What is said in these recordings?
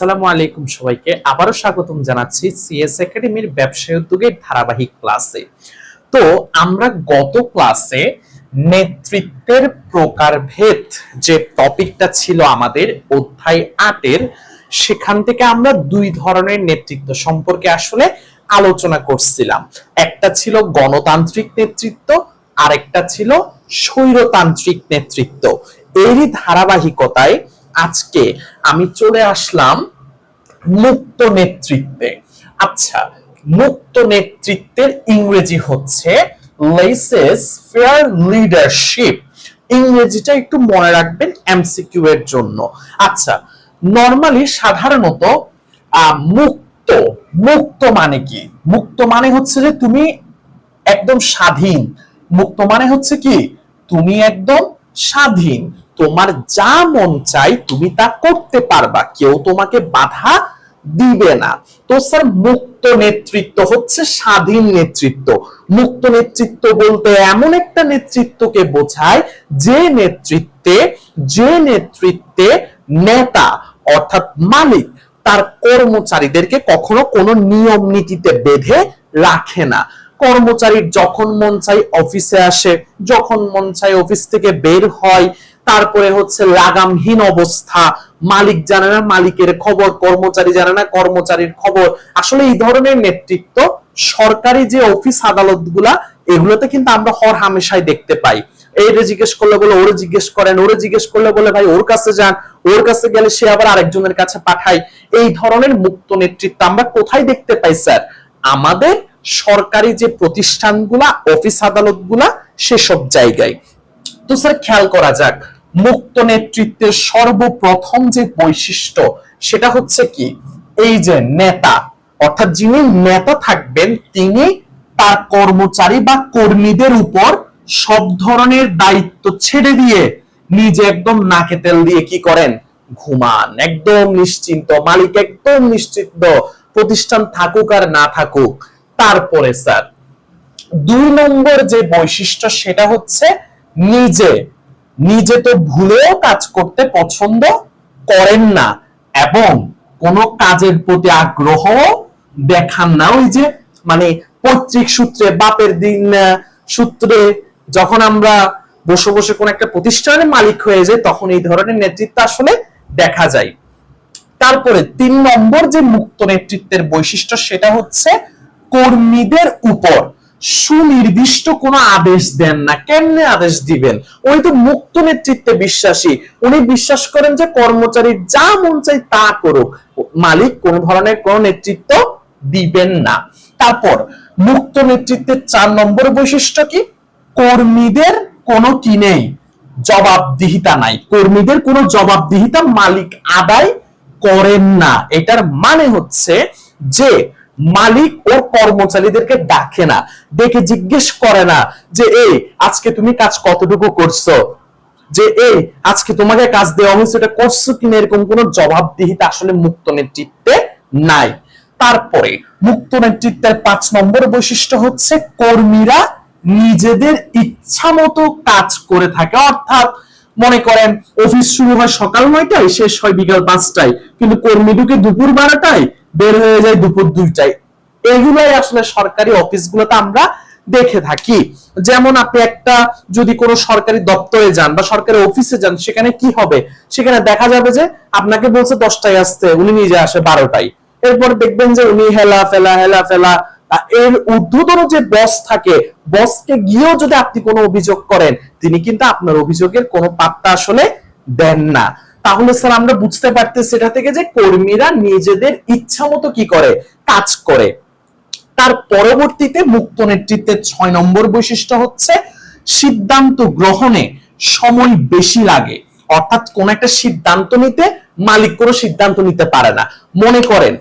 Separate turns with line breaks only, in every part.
আসসালামু আলাইকুম সবাইকে। আবারও স্বাগতম জানাচ্ছি সিএস একাডেমির ব্যবসায় উদ্যোগের ধারাবাহিক ক্লাসে। তো আমরা গত ক্লাসে নেতৃত্বের প্রকারভেদ যে টপিকটা ছিল আমাদের অধ্যায় আটের, সেখান থেকে আমরা দুই ধরনের নেতৃত্ব সম্পর্কে আসলে আলোচনা করছিলাম। একটা ছিল গণতান্ত্রিক নেতৃত্ব, আরেকটা ছিল স্বৈরতান্ত্রিক নেতৃত্ব। এরই ধারাবাহিকতায় আজকে আমি চলে আসলাম মুক্ত নেতৃত্বে। আচ্ছা মুক্ত নেতৃত্বের ইংরেজি হচ্ছে লেসেস ফেয়ার লিডারশিপ। ইংরেজিটা একটু মনে রাখবেন এমসিকিউ এর জন্য। আচ্ছা নর্মালি সাধারণত মুক্ত মুক্ত মানে কি? মুক্ত মানে হচ্ছে যে তুমি একদম স্বাধীন। মুক্ত মানে হচ্ছে কি? তুমি একদম স্বাধীন। তোমার যা মন চাই তুমি তা করতে পারবা। কেউ তোমাকে বাধা দিবে না। তো স্যার, মুক্ত নেতৃত্ব হচ্ছে স্বাধীন নেতৃত্ব। মুক্ত নেতৃত্ব বলতে এমন একটা নেতৃত্বকে বোঝায় যে নেতৃত্বে যে নেতৃত্বে নেতা অর্থাৎ মালিক তার কর্মচারীদেরকে কখনো কোনো নিয়ম নীতিতে বেঁধে রাখে না। কর্মচারীর যখন মন চাই অফিসে আসে, যখন মন চাই অফিস থেকে বের হয় তারপরে হচ্ছে লাগামহীন অবস্থা। মালিক জানে না, মালিকের খবর, কর্মচারী জানে না, কর্মচারীর খবর। আসলে এই ধরনের নেতৃত্ব, সরকারি যে অফিস আদালতগুলা এগুলোতে কিন্তু আমরা হর হামেশাই দেখতে পাই। এইরে জিজ্ঞেস করলে বলে, ওরে জিজ্ঞেস করেন, ওরে জিজ্ঞেস করলে বলে, ভাই, ওর কাছে যান। ওর কাছে গেলে সে আবার আরেকজনের কাছে পাঠায়। এই ধরনের মুক্ত নেতৃত্ব আমরা কোথায় দেখতে পাই, স্যার? আমাদের সরকারি যে প্রতিষ্ঠানগুলা, অফিস আদালতগুলা, সেসব জায়গায়। তো স্যার, খেয়াল করা যাক। মুক্ত নেতৃত্বের সর্বপ্রথম যে বৈশিষ্ট্য, সেটা হচ্ছে কি? এই যে নেতা, অর্থাৎ যিনি নেতা থাকবেন, তিনি তার কর্মচারী বা কর্মীদের উপর সব ধরনের দায়িত্ব ছেড়ে দিয়ে নিজে একদম নাকে তেল দিয়ে কি করেন? ঘুমান। একদম নিশ্চিন্ত। মালিক একদম নিশ্চিন্ত। প্রতিষ্ঠান থাকুক আর না থাকুক। তারপরে স্যার, দুই নম্বর যে বৈশিষ্ট্য, সেটা হচ্ছে নিজে। নিজে তো ভুলেও কাজ করতে পছন্দ করেন না এবং কোন কাজের প্রতি আগ্রহ দেখান না। ওই যে মানে পৈতৃক সূত্রে, বাপের দিন সূত্রে যখন আমরা বসে বসে কোন একটা প্রতিষ্ঠানের মালিক হয়ে যায় তখন এই ধরনের নেতৃত্ব আসলে দেখা যায়। তারপরে তিন নম্বর যে মুক্ত নেতৃত্বের বৈশিষ্ট্য, সেটা হচ্ছে কর্মীদের উপর। সুনির্দিষ্ট কোনো আদেশ দেন না। কেমনে আদেশ দিবেন? উনি তো মুক্ত নেতৃত্বে বিশ্বাসী। উনি বিশ্বাস করেন যে কর্মচারী যা মন চাই তা করুক। মালিক কোন ধরনের কোন নেতৃত্ব দিবেন না। তারপর, মুক্ত নেতৃত্বের চার নম্বর বৈশিষ্ট্য কি? কর্মীদের কোনো কি নেই? জবাবদিহিতা নাই। কর্মীদের কোনো জবাবদিহিতা মালিক আদায় করেন না। এটার মানে হচ্ছে যে মালিক ওর কর্মচারীদেরকে ডাকে না, ডেকে জিজ্ঞেস করে না যে, এই, আজকে তুমি কাজ কতটুকু করছ? যে, এই, আজকে তোমাকে কাজ দেওয়া হয়েছে, এটা করছ কিনা? এরকম কোনো জবাবদিহিতা আসলে মুক্ত নেতৃত্বে নাই। তারপরে মুক্ত নেতৃত্বের পাঁচ নম্বর বৈশিষ্ট্য হচ্ছে কর্মীরা নিজেদের ইচ্ছা মতো কাজ করে থাকে। অর্থাৎ মনে করেন, অফিস শুরু হয় সকাল নয়টায়, শেষ হয় বিকাল পাঁচটায়। কিন্তু কর্মী ঢুকে দুপুর বারোটায় বের হয়ে যায় দুপুর দুইটায়। এগুলাই আসলে সরকারি অফিসগুলোতে আমরা দেখে থাকি। যেমন আপনি একটা যদি কোনো সরকারি দপ্তরে যান বা সরকারি অফিসে যান, সেখানে কি হবে? সেখানে দেখা যাবে যে আপনাকে বলছে দশটায় আসতে, উনি নিজে আসে বারোটায়। এরপর দেখবেন যে উনি হেলা ফেলা হেলা ফেলা। এর ঊর্ধ্বতন যে বস থাকে, বসকে গিয়েও যদি আপনি কোনো অভিযোগ করেন, তিনি কিন্তু আপনার অভিযোগের কোনো পাত্তা আসলে দেন না। তাহলে স্যার, আমরা বুঝতে পারতেছি সেটা থেকে যে কর্মীরা নিজেদের ইচ্ছা মতো কি করে? কাজ করে। তার পরবর্তীতে মুক্ত নেতৃত্বের ছয় নম্বর বৈশিষ্ট্য হচ্ছে সিদ্ধান্ত গ্রহণে সময় বেশি লাগে। অর্থাৎ কোন একটা সিদ্ধান্ত নিতে মালিক কোনো সিদ্ধান্ত নিতে পারে না। মনে করেন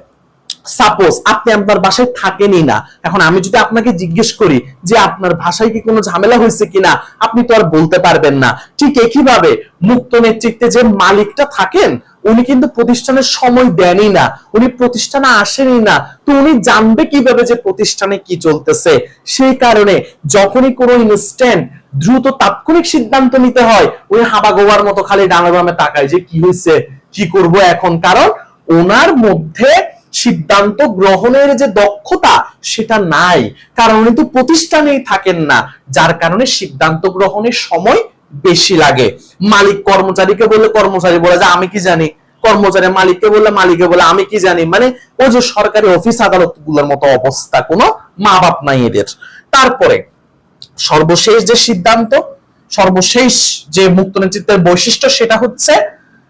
সাপোজ আপনি আপনার বাসায় থাকেনই না। এখন আমি যদি আপনাকে জিজ্ঞেস করি যে আপনার ভাষায় কি কোনো ঝামেলা হয়েছে কিনা, আপনি তো আর বলতে পারবেন না। ঠিক একইভাবে মুক্ত নেতৃত্বে যে মালিকটা থাকেন, উনি কিন্তু প্রতিষ্ঠানের সময় দেনই না। উনি প্রতিষ্ঠানে আসেনই না। তো উনি জানবে কীভাবে যে প্রতিষ্ঠানে কি চলতেছে। সেই কারণে যখনই কোনো ইনস্ট্যান্ট দ্রুত তাৎক্ষণিক সিদ্ধান্ত নিতে হয়, উনি হাবা গোবার মতো খালি ডানা বামে তাকায় যে কি হয়েছে, কি করব এখন? কারণ ওনার মধ্যে সিদ্ধান্ত গ্রহণের যে দক্ষতা সেটা নাই। কারণ উনি তো প্রতিষ্ঠানেই থাকেন না, যার কারণে সিদ্ধান্ত গ্রহণের সময় বেশি লাগে। মালিক কর্মচারীকে বললে কর্মচারী বলে, যে, আমি কি জানি? কর্মচারী মালিককে বললে মালিকে বলে, আমি কি জানি? মানে ও যে সরকারি অফিস আদালতগুলোর মতো অবস্থা, কোনো মা বাপ নাই এদের। তারপরে সর্বশেষ যে সিদ্ধান্ত, সর্বশেষ যে মুক্ত নেতৃত্বের বৈশিষ্ট্য সেটা হচ্ছে,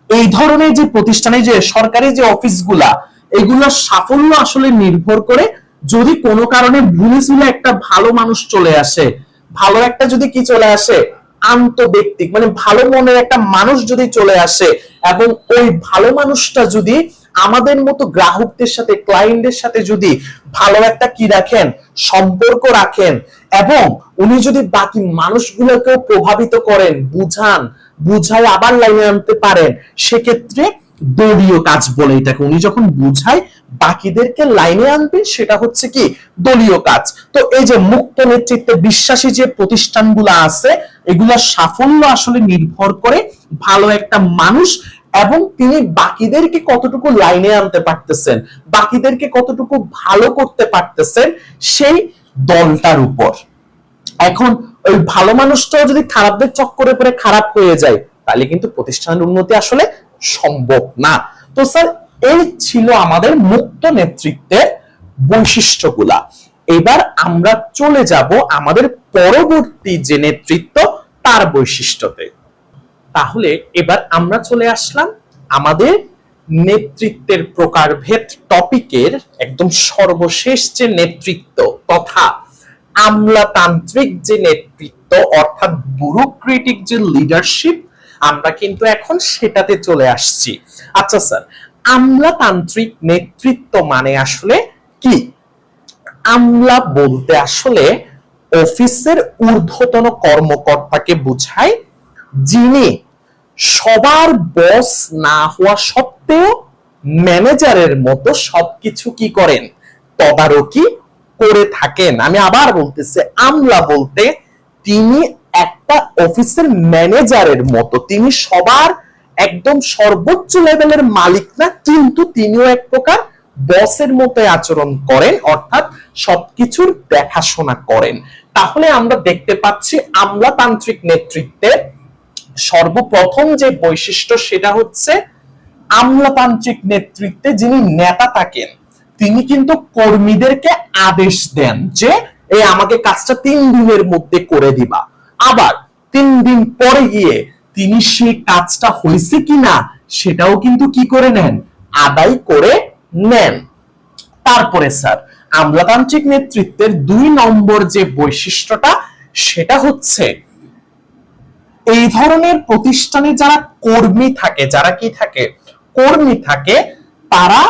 এই ধরনের যে প্রতিষ্ঠানে যে সরকারি যে অফিসগুলা এগুলোর সাফল্য আসলে নির্ভর করে যদি কোনো কারণে ভুলে একটা ভালো মানুষ চলে আসে, ভালো একটা যদি কি চলে আসে, আন্তব্যক্তিক মানে ভালো মনের একটা মানুষ যদি চলে আসে এবং ওই ভালো মানুষটা যদি আমাদের মতো গ্রাহকদের সাথে ক্লায়েন্টের সাথে যদি ভালো একটা কি রাখেন, সম্পর্ক রাখেন এবং উনি যদি বাকি মানুষগুলোকেও প্রভাবিত করেন, বুঝান, বুঝায় আবার লাইনে আনতে পারেন, সেক্ষেত্রে দলীয় কাজ বলে এটাকে উনি যখন বুঝায়, বাকিদেরকে লাইনে আনবেন সেটা হচ্ছে কি? দলীয় কাজ। তো এই যে মুক্ত নেতৃত্বে বিশ্বাসী যে প্রতিষ্ঠানগুলো আছে, এগুলোর সাফল্য আসলে নির্ভর করে ভালো একটা মানুষ এবং তিনি বাকিদেরকে কতটুকু লাইনে আনতে পারতেছেন, বাকিদেরকে কতটুকু ভালো করতে পারতেছেন, সেই দলটার উপর। এখন ওই ভালো মানুষটাও যদি খারাপদের চক্করে পড়ে খারাপ হয়ে যায়, তাহলে কিন্তু প্রতিষ্ঠানের উন্নতি আসলে সম্ভব না। তো স্যার এই ছিল আমাদের মুক্ত নেতৃত্বের বৈশিষ্ট্যগুলা। এবার আমরা চলে যাব আমাদের পরবর্তী যে নেতৃত্ব, তার বৈশিষ্ট্যতে। তাহলে এবার আমরা চলে আসলাম আমাদের নেতৃত্বের প্রকারভেদ টপিকের একদম সর্বশেষ যে নেতৃত্ব তথা আমলাতান্ত্রিক যে নেতৃত্ব, অর্থাৎ ব্যুরোক্রেটিক যে লিডারশিপ আমরা কিন্তু এখন সেটাতে চলে আসছি। আচ্ছা স্যার, আমলাতান্ত্রিক নেতৃত্ব মানে আসলে কি? আমলা বলতে আসলে অফিসের ঊর্ধ্বতন কর্মকর্তাকে বোঝায়, যিনি সবার বস না হওয়া সত্ত্বেও ম্যানেজারের মতো সবকিছু কি করেন? তদারকি করে থাকেন। আমি আবার বলতেছি, আমলা বলতে তিনি একটা অফিসের ম্যানেজারের মতো। তিনি সবার একদম সর্বোচ্চ লেভেলের মালিক না, কিন্তু তিনিও এক প্রকার বসের মতো আচরণ করেন, অর্থাৎ সবকিছুর দেখাশোনা করেন। তাহলে আমরা দেখতে পাচ্ছি আমলাতান্ত্রিক নেতৃত্বে সর্বপ্রথম যে বৈশিষ্ট্য সেটা হচ্ছে আমলাতান্ত্রিক নেতৃত্বে যিনি নেতা থাকেন, তিনি কিন্তু কর্মীদেরকে আদেশ দেন যে, এই আমাকে কাজটা তিন দিনের মধ্যে করে দিবা। আবার তিন দিন পরে গিয়ে তিনি সেই কাজটা হয়েছে কিনা সেটাও কিন্তু কি করে নেন? আদায় করে নেন। তারপরে স্যার, আমলাতান্ত্রিক নেতৃত্বের দুই নম্বর যে বৈশিষ্ট্যটা, সেটা হচ্ছে এই ধরনের প্রতিষ্ঠানে যারা কর্মী থাকে, যারা কি থাকে? কর্মী থাকে, তারা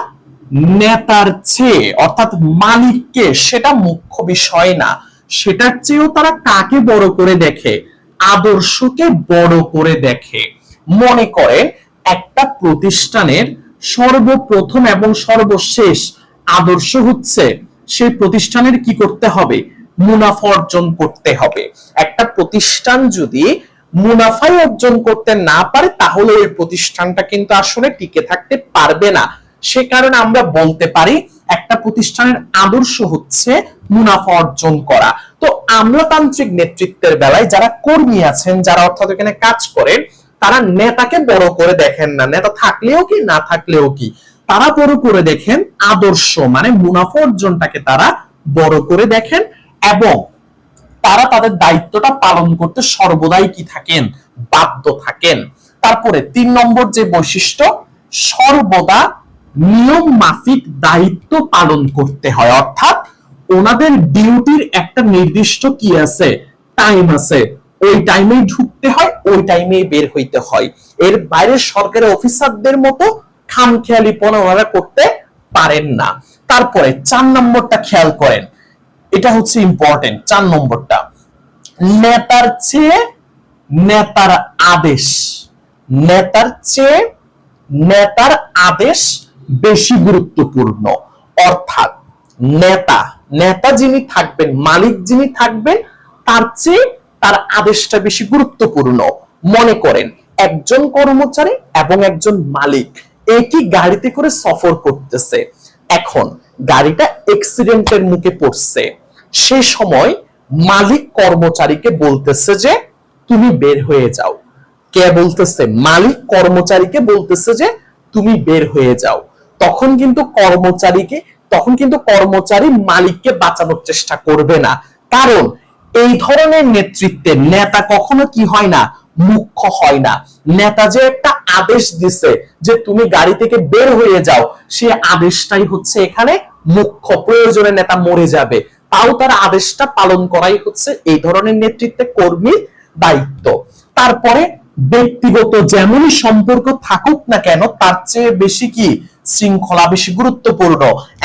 নেতার চেয়ে, অর্থাৎ মালিককে সেটা মুখ্য বিষয় না। সেটার চেয়েও তারা কাকে বড় করে দেখে? আদর্শকে বড় করে দেখে। মনে করেন একটা প্রতিষ্ঠানের সর্বপ্রথম এবং সর্বশেষ আদর্শ হচ্ছে সেই প্রতিষ্ঠানের কি করতে হবে? মুনাফা অর্জন করতে হবে। একটা প্রতিষ্ঠান যদি মুনাফাই অর্জন করতে না পারে, তাহলে ওই প্রতিষ্ঠানটা কিন্তু আসলে টিকে থাকতে পারবে না। সে কারণে আমরা বলতে পারি একটা প্রতিষ্ঠানের আদর্শ হচ্ছে মুনাফা অর্জন করা। তো আমলাতান্ত্রিক নেতৃত্বের বেলায় যারা কর্মী আছেন, যারা অর্থাৎ এখানে কাজ করেন, তারা নেতাকে বড় করে দেখেন না। নেতা থাকলেও কি, না থাকলেও কি? তারা বড় করে দেখেন আদর্শ মানে মুনাফা অর্জনটাকে তারা বড় করে দেখেন এবং তারা তাদের দায়িত্বটা পালন করতে সর্বদাই কি থাকেন? বাধ্য থাকেন। তারপরে তিন নম্বর যে বৈশিষ্ট্য, সর্বদা নিয়ম মাফিক দায়িত্ব পালন করতে হয়। অর্থাৎ ওনাদের ডিউটির একটা নির্দিষ্ট কি আছে? টাইম আছে। ওই টাইমেই ঢুকতে হয়, ওই টাইমেই বের হইতে হয়। এর বাইরে সরকারি অফিসারদের মতো খামখেয়ালিপনা ওনারা করতে পারেন না। তারপরে চার নম্বরটা খেয়াল করেন। এটা হচ্ছে ইম্পর্টেন্ট চার নম্বরটা। নেতার চেয়ে নেতার আদেশ। নেতার চেয়ে নেতার আদেশ বেশি গুরুত্বপূর্ণ। অর্থাৎ নেতা নেতা যিনি থাকবেন, মালিক যিনি থাকবেন, তার চেয়ে তার আদেশটা বেশি গুরুত্বপূর্ণ। মনে করেন, একজন কর্মচারী এবং একজন মালিক একই গাড়িতে করে সফর করতেছে। এখন গাড়িটা অ্যাক্সিডেন্টের মুখে পড়ছে। সে সময় মালিক কর্মচারীকে বলতেছে যে, তুমি বের হয়ে যাও। কে বলতেছে? মালিক কর্মচারীকে বলতেছে যে, তুমি বের হয়ে যাও। তখন কিন্তু কর্মচারীকে, তখন কিন্তু কর্মচারী মালিককে বাঁচানোর চেষ্টা করবে না। কারণ এই ধরনের নেতৃত্বে নেতা কখনো কি হয় না? মুখ্য হয় না। নেতা যে একটা আদেশ দিছে যে তুমি গাড়ি থেকে বের হয়ে যাও, সে আদেশটাই হচ্ছে এখানে মুখ্য প্রয়োজনে নেতা মরে যাবে। তাও তার আদেশটা পালন করাই হচ্ছে এই ধরনের নেতৃত্বে কর্মীর দায়িত্ব। তারপরে ব্যক্তিগত যেমনই সম্পর্ক থাকুক না কেন, তার চেয়ে বেশি কি? শৃঙ্খলা বেশি গুরুত্বপূর্ণ।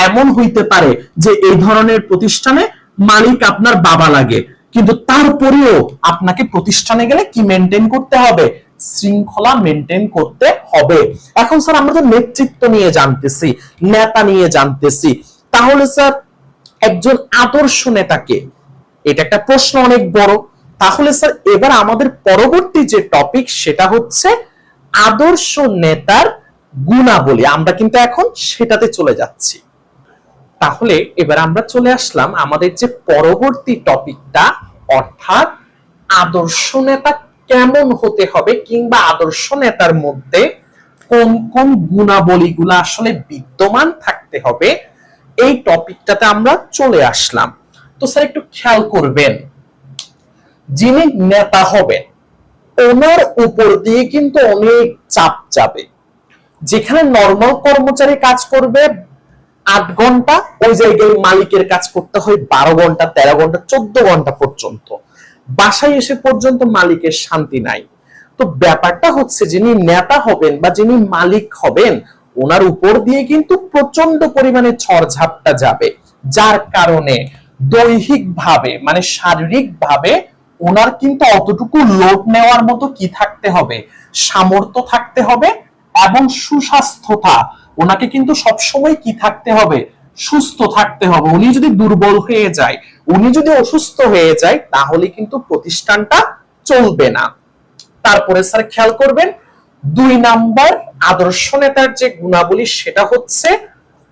এমন হইতে পারে যে এই ধরনের প্রতিষ্ঠানে মালিক আপনার বাবা লাগে। কিন্তু তারপরেও আপনাকে প্রতিষ্ঠানে গেলে কি মেনটেন করতে হবে? শৃঙ্খলা মেনটেন করতে হবে। এখন স্যার, আমরা তো নেতৃত্ব নিয়ে জানতেছি, নেতা নিয়ে জানতেছি। তাহলে স্যার, একজন আদর্শ নেতাকে, এটা একটা প্রশ্ন অনেক বড়। তাহলে স্যার, এবার আমাদের পরবর্তী যে টপিক সেটা হচ্ছে আদর্শ নেতার গুণাবলী আমরা কিন্তু এখন সেটাতে চলে যাচ্ছি। তাহলে এবার আমরা চলে আসলাম আমাদের যে পরবর্তী টপিকটা, অর্থাৎ আদর্শ নেতা কেমন হতে হবে কিংবা আদর্শ নেতার মধ্যে কোন কোন গুণাবলীগুলো আসলে বিদ্যমান থাকতে হবে, এই টপিকটাতে আমরা চলে আসলাম। তো স্যার, একটু খেয়াল করবেন, যিনি নেতা হবেন, ওনার উপর দিয়ে কিন্তু অনেক চাপ যাবে। যেখানে নর্মাল কর্মচারী কাজ করবে, আট ঘণ্টা, ওই জায়গায় মালিকের কাজ করতে হয় বারো ঘণ্টা, তেরো ঘণ্টা, চোদ্দ ঘণ্টা পর্যন্ত। বাসায় এসে পর্যন্ত মালিকের শান্তি নাই। তো ব্যাপারটা হচ্ছে, যিনি নেতা হবেন বা যিনি মালিক হবেন, ওনার উপর দিয়ে কিন্তু প্রচণ্ড পরিমাণে ঝড়ঝাপটা যাবে। যার কারণে দৈহিক ভাবে মানে শারীরিক ভাবে ওনার কিন্তু অতটুকু লোড নেওয়ার মতো কি থাকতে হবে? সামর্থ্য থাকতে হবে এবং সুস্বাস্থ্যতা। ওনাকে কিন্তু সবসময় কি থাকতে হবে? সুস্থ থাকতে হবে। উনি যদি দুর্বল হয়ে যায়, উনি যদি অসুস্থ হয়ে যায়, তাহলে কিন্তু প্রতিষ্ঠানটা চলবে না। তারপরে স্যার খেয়াল করবেন, দুই নাম্বার আদর্শ নেতার যে গুণাবলী, সেটা হচ্ছে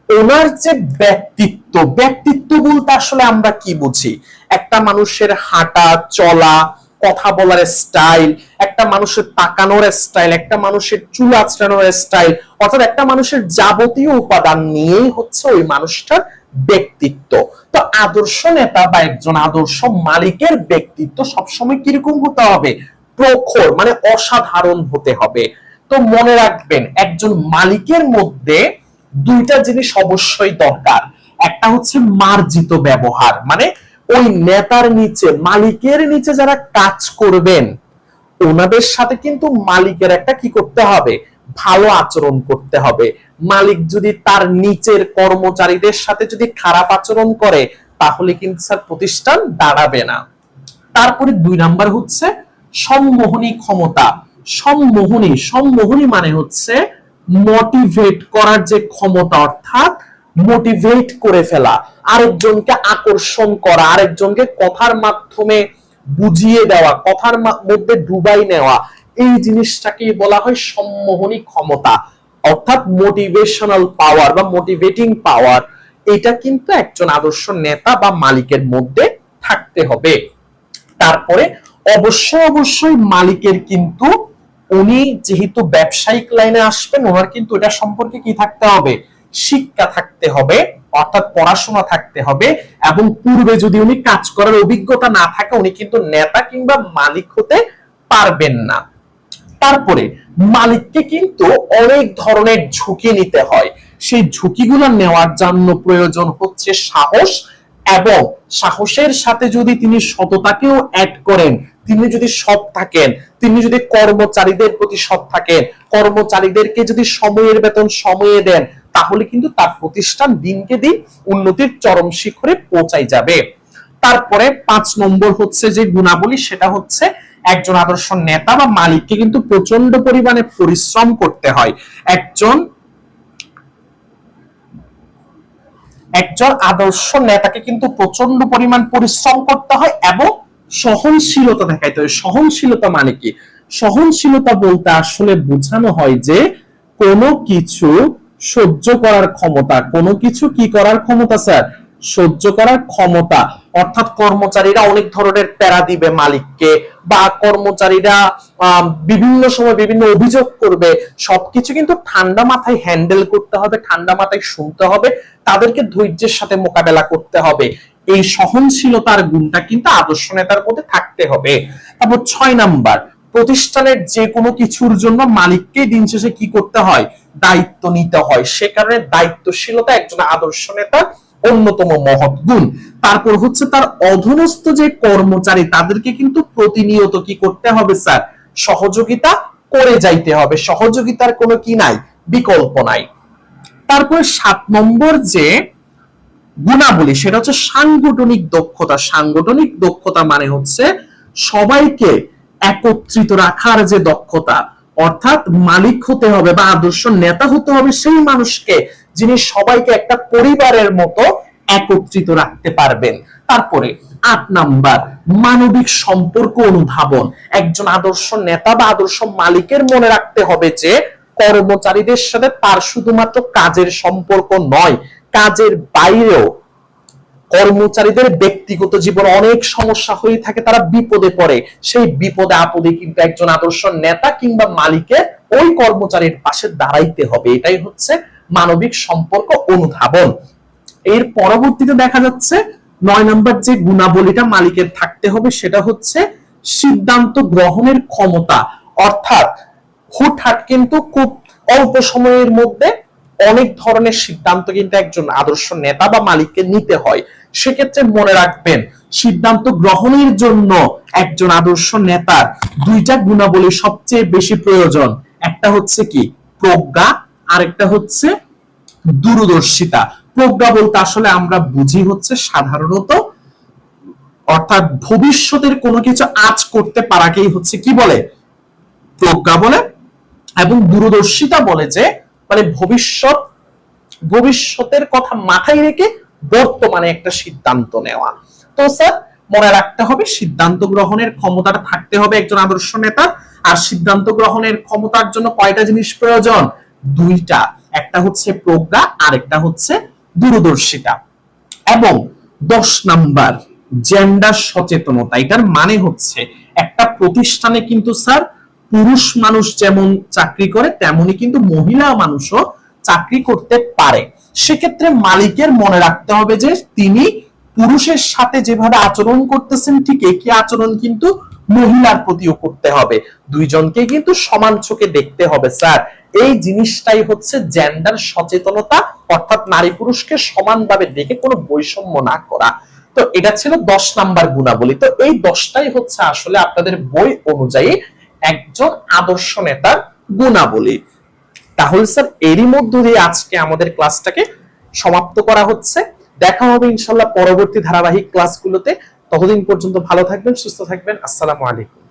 ওনার যে ব্যক্তিত্ব। ব্যক্তিত্ব বলতে আসলে আমরা কি বুঝি? একটা মানুষের হাঁটা, চলা কথা বলার স্টাইল একটা মানুষের তাকানোর স্টাইল একটা মানুষের চুল আঁচড়ানোর স্টাইল অর্থাৎ একটা মানুষের যাবতীয় উপাদান নিয়েই হচ্ছে ওই মানুষটার ব্যক্তিত্ব। তো আদর্শ নেতা বা একজন আদর্শ মালিকের ব্যক্তিত্ব সবসময় কীরকম হতে হবে? প্রখর মানে অসাধারণ হতে হবে। তো মনে রাখবেন, একজন মালিকের মধ্যে দুইটা জিনিস অবশ্যই দরকার। একটা হচ্ছে মার্জিত ব্যবহার মানে ওই নেতার নিচে, মালিকের নিচে যারা কাজ করবেন, ওনাদের সাথে কিন্তু মালিকের একটা কি করতে হবে? ভালো আচরণ করতে হবে। মালিক যদি তার নিচের কর্মচারীদের সাথে যদি খারাপ আচরণ করে, তাহলে কিন্তু স্যার প্রতিষ্ঠান দাঁড়াবে না। তারপরে দুই নাম্বার হচ্ছে সম্মোহনী ক্ষমতা। সম্মোহনী সম্মোহনী মানে হচ্ছে মোটিভেট করার যে ক্ষমতা, অর্থাৎ মোটিভেট করে ফেলা, আরেকজনকে আকর্ষণ করা, আরেকজনকে কথার মাধ্যমে বুঝিয়ে দেওয়া, কথার মধ্যে ডুবাই নেওয়া, এই জিনিসটাকে বলা হয় সম্মোহনী ক্ষমতা। অর্থাৎ মোটিভেশনাল পাওয়ার বা মোটিভেটিং পাওয়ার এটা কিন্তু একজন আদর্শ নেতা বা মালিকের মধ্যে থাকতে হবে। তারপরে অবশ্যই অবশ্যই মালিকের কিন্তু, উনি যেহেতু ব্যবসায়িক লাইনে আসবেন, ওনার কিন্তু এটা সম্পর্কে কি থাকতে হবে? শিক্ষা থাকতে হবে, অর্থাৎ পড়াশোনা থাকতে হবে, এবং পূর্বে যদি উনি কাজ করার অভিজ্ঞতা না থাকে, উনি কিন্তু নেতা কিংবা মালিক হতে পারবেন না। তারপরে, মালিককে কিন্তু অনেক ধরনের ঝুঁকি নিতে হয়। সেই ঝুঁকিগুলো নেওয়ার জন্য প্রয়োজন হচ্ছে সাহস, এবং সাহসের সাথে যদি তিনি সততাকেও অ্যাড করেন, তিনি যদি সৎ থাকেন, তিনি যদি কর্মচারীদের প্রতি সৎ থাকেন, কর্মচারীদেরকে যদি সময়ের বেতন সময়ে দেন তাহলে কিন্তু তার প্রতিষ্ঠান দিনকে দিন উন্নতির চরম শিখরে পৌঁছাই যাবে। তারপরে পাঁচ নম্বর হচ্ছে যে গুণাবলী, সেটা হচ্ছে একজন আদর্শ নেতা বা মালিককে কিন্তু প্রচণ্ড পরিমাণে পরিশ্রম করতে হয়। একজন একজন আদর্শ নেতাকে কিন্তু প্রচণ্ড পরিমাণ পরিশ্রম করতে হয় এবং সহনশীলতা দেখাইতে হয়। সহনশীলতা মানে কি? সহনশীলতা বলতে আসলে বোঝানো হয় যে কোনো কিছু সহ্য করার ক্ষমতা। কোনো কিছু কি করার ক্ষমতা, স্যার? সহ্য করার ক্ষমতা। অর্থাৎ কর্মচারীরা অনেক ধরনের প্যারা দিবে মালিককে বা কর্মচারীরা বিভিন্ন সময় বিভিন্ন অভিযোগ করবে। সবকিছু কিন্তু ঠান্ডা মাথায় হ্যান্ডেল করতে হবে, ঠান্ডা মাথায় শুনতে হবে। তাদেরকে ধৈর্যের সাথে মোকাবেলা করতে হবে। এই সহনশীলতার গুণটা কিন্তু আদর্শ নেতার মধ্যে থাকতে হবে। তারপর ছয় নাম্বার প্রতিষ্ঠানের যে কোনো কিছুর জন্য মালিককে দিন শেষে কি করতে হয়? দায়িত্ব নিতে হয়। সে কারণে দায়িত্বশীলতা একজন আদর্শ নেতার অন্যতম মহৎ গুণ। তারপর হচ্ছে তার অধীনস্থ যে কর্মচারী, তাদেরকে কিন্তু প্রতিনিয়ত কি করতে হবে স্যার? সহযোগিতা করে যাইতে হবে। সহযোগিতার কোনো কি নাই? বিকল্প নাই। তারপর সাত নম্বর যে গুণাবলী, সেটা হচ্ছে সাংগঠনিক দক্ষতা। সাংগঠনিক দক্ষতা মানে হচ্ছে সবাইকে একত্রিত রাখার যে দক্ষতা, অর্থাৎ মালিক হতে হবে বা আদর্শ নেতা হতে হবে সেই মানুষকে যিনি সবাইকে একটা পরিবারের মতো একত্রিত রাখতে পারবেন। তারপরে আট নাম্বার, মানবিক সম্পর্ক অনুধাবন। একজন আদর্শ নেতা বা আদর্শ মালিকের মনে রাখতে হবে যে কর্মচারীদের সাথে তার শুধুমাত্র কাজের সম্পর্ক নয়, কাজের বাইরেও কর্মচারীদের ব্যক্তিগত জীবন অনেক সমস্যা হয়ে থাকে, তারা বিপদে পড়ে। সেই বিপদে আপদে কিন্তু একজন আদর্শ নেতা কিংবা মালিকের ওই কর্মচারীর পাশে দাঁড়াইতে হবে। এটাই হচ্ছে মানবিক সম্পর্ক অনুধাবন। এর পরবর্তীতে দেখা যাচ্ছে, নয় নম্বর যে গুণাবলীটা মালিকের থাকতে হবে, সেটা হচ্ছে সিদ্ধান্ত গ্রহণের ক্ষমতা। অর্থাৎ হুটহাট কিন্তু খুব অল্প সময়ের মধ্যে অনেক ধরনের সিদ্ধান্ত কিন্তু একজন আদর্শ নেতা বা মালিককে নিতে হয়। সেক্ষেত্রে মনে রাখবেন, সিদ্ধান্ত গ্রহণের জন্য একজন আদর্শ নেতার দুইটা গুণাবলী সবচেয়ে বেশি প্রয়োজন। একটা হচ্ছে কি? প্রজ্ঞা, আরেকটা হচ্ছে দূরদর্শিতা। প্রজ্ঞা বলতে আসলে আমরা বুঝি হচ্ছে সাধারণত, অর্থাৎ ভবিষ্যতের কোনো কিছু আজ করতে পারাকেই হচ্ছে কি বলে? প্রজ্ঞা বলে এবং দূরদর্শিতা বলে যে মানে ভবিষ্যৎ, ভবিষ্যতের কথা মাথায় রেখে বর্তমানে একটা সিদ্ধান্ত নেওয়া। তো স্যার, মনে রাখতে হবে, সিদ্ধান্ত গ্রহণের ক্ষমতাটা থাকতে হবে একজন আদর্শ নেতার আর সিদ্ধান্ত গ্রহণের ক্ষমতার জন্য কয়টা জিনিস প্রয়োজন? দুইটা। একটা হচ্ছে প্রজ্ঞা আর একটা হচ্ছে দূরদর্শিতা। এবং দশ নাম্বার জেন্ডার সচেতনতা। এটার মানে হচ্ছে, একটা প্রতিষ্ঠানে কিন্তু স্যার, পুরুষ মানুষ যেমন চাকরি করে, তেমনি কিন্তু মহিলা মানুষও চাকরি করতে পারে। সেক্ষেত্রে মালিকের মনে রাখতে হবে যে তিনি পুরুষের সাথে যেভাবে আচরণ করতেছেন, ঠিক একই আচরণ কিন্তু মহিলার প্রতিও করতে হবে। দুইজনকে কিন্তু সমান চোখে দেখতে হবে, স্যার। এই জিনিসটাই হচ্ছে জেন্ডার সচেতনতা, অর্থাৎ নারী পুরুষকে সমানভাবে দেখে কোনো বৈষম্য না করা। তো এটা ছিল দশ নাম্বার গুণাবলী। তো এই দশটাই হচ্ছে আসলে আপনাদের বই অনুযায়ী একজন আদর্শ নেতার গুণাবলী। তাহলে স্যার, এরই মধ্য দিয়ে আজকে আমাদের ক্লাসটাকে সমাপ্ত করা হচ্ছে। দেখা হবে ইনশাল্লাহ পরবর্তী ধারাবাহিক ক্লাসগুলোতে। ততদিন পর্যন্ত ভালো থাকবেন, সুস্থ থাকবেন। আসসালামু আলাইকুম।